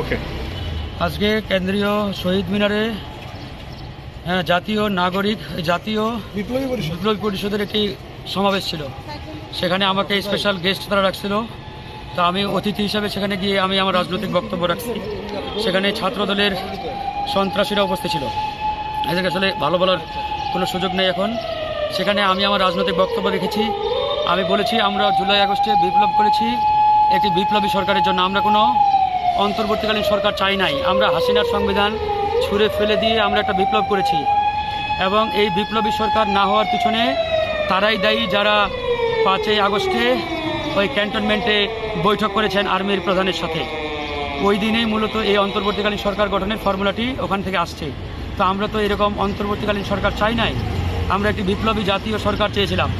ওকে আজকে কেন্দ্রীয় শহীদ মিনারে হ্যাঁ, জাতীয় নাগরিক জাতীয় বিপ্লবী পরিষদ। বিপ্লবী পরিষদের একটি সমাবেশ ছিল। সেখানে আমাকে স্পেশাল গেস্ট তারা রাখছিল। তো আমি অতিথি হিসাবে সেখানে গিয়ে আমি আমার রাজনৈতিক বক্তব্য রাখছি। সেখানে ছাত্রদলের সন্ত্রাসীরা উপস্থিত ছিল। এদেরকে আসলে ভালো বলার কোনো সুযোগ নেই এখন। সেখানে আমি আমার রাজনৈতিক বক্তব্য রেখেছি। আমি বলেছি আমরা জুলাই আগস্টে বিপ্লব করেছি। একটি বিপ্লবী সরকারের জন্য আমরা কোনো অন্তর্বর্তীকালীন সরকার চাই নাই। আমরা হাসিনার সংবিধান ছুঁড়ে ফেলে দিয়ে আমরা একটা বিপ্লব করেছি। এবং এই বিপ্লবী সরকার না হওয়ার পিছনে তারাই দায়ী যারা পাঁচই আগস্টে ওই ক্যান্টনমেন্টে বৈঠক করেছেন আর্মির প্রধানের সাথে। ওই দিনেই মূলত এই অন্তর্বর্তীকালীন সরকার গঠনের ফর্মুলাটি ওখান থেকে আসছে। তো আমরা তো এরকম অন্তর্বর্তীকালীন সরকার চাই নাই। আমরা একটি বিপ্লবী জাতীয় সরকার চেয়েছিলাম।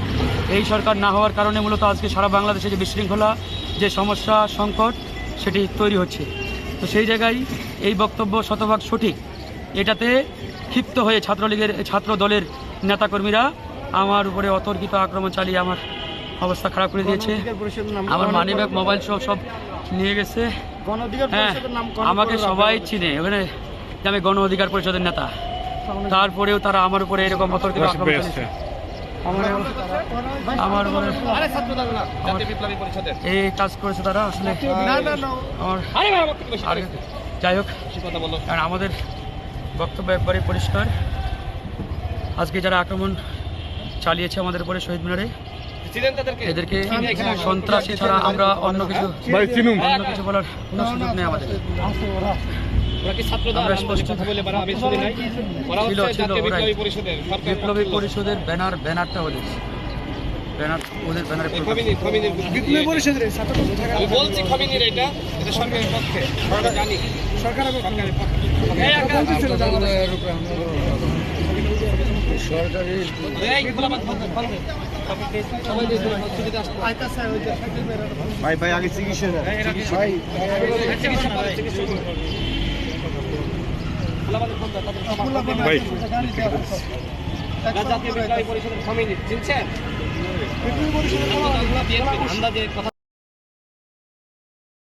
এই সরকার না হওয়ার কারণে মূলত আজকে সারা বাংলাদেশে যে বিশৃঙ্খলা, যে সমস্যা, সংকট সেটি তৈরি হচ্ছে। তো সেই জায়গায় এই বক্তব্য শতভাগ সঠিক। এটাতে ক্ষিপ্ত হয়ে ছাত্রলীগের ছাত্র দলের নেতাকর্মীরা আমার উপরে অতর্কিত আক্রমণ চালিয়ে আমার অবস্থা খারাপ করে দিয়েছে। আমার মানি ব্যাগ মোবাইল সব সব নিয়ে গেছে। হ্যাঁ আমাকে সবাই চিনে। ওখানে আমি গণ অধিকার পরিষদের নেতা। তারপরেও তারা আমার উপরে এরকম অতর্কিত আক্রমণ চালিয়েছে। আমার আমার উপরে এই কাজ করেছে তারা? আসলে না না না। আমার যাই হোক কারণ আমাদের বক্তব্য একবারে পরিষ্কার। আজকে যারা আক্রমণ চালিয়েছে আমাদের উপরে শহীদ মিনারে এদেরকে সন্ত্রাসী ছাড়া আমরা অন্য কিছু অন্য কিছু বলার কোনো সুযোগ নেই আমাদের। বিপ্লবী পরিষদের ব্যানার ব্যানারটা ওদের ব্যানার ওদের ব্যানারে বিপ্লবী পরিষদের আমি বলছি খমিনির এটা এটা সরকারের পক্ষে। আমরা জানি। সরকারের পক্ষে। বলতেছিল জনগণের এই গোলাবাদ বন্ধ বন্ধ সবাই দিয়ে দিন সুবিধা আসতো ভাই ভাই আগে চিকিৎসা ভাই চিকিৎসা করে চিকিৎসা করে গোলাবাদ বন্ধ তাদের সবার ভাই জাতীয় বিপ্লবী পরিষদের খমিনি চিনছেন বিপ্লবী পরিষদের আন্দাজে কথা